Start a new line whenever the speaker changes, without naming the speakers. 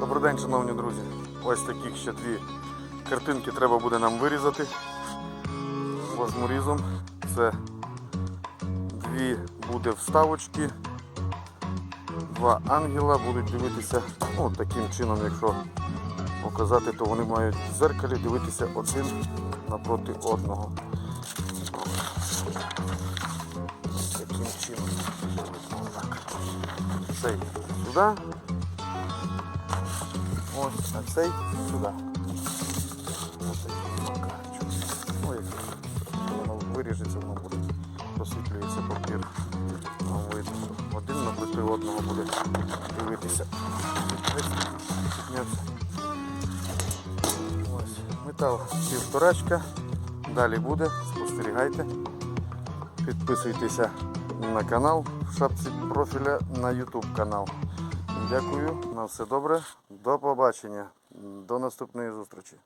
Добрий день, шановні друзі. Ось таких ще дві картинки треба буде нам вирізати возморізом. Це дві буде вставочки. Два ангела будуть дивитися, ну таким чином, якщо показати, то вони мають в зеркалі дивитися один напроти одного. Таким чином. Цей сюди. Ось, а цей сюди. Ну, як воно виріжеться, воно буде просвітлюється папір. Один напроти одного буде дивитися. Ось, метал півторачка. Далі буде, спостерігайте. Підписуйтеся на канал в шапці профіля на YouTube канал. Дякую, на все добре. До побачення. До наступної зустрічі.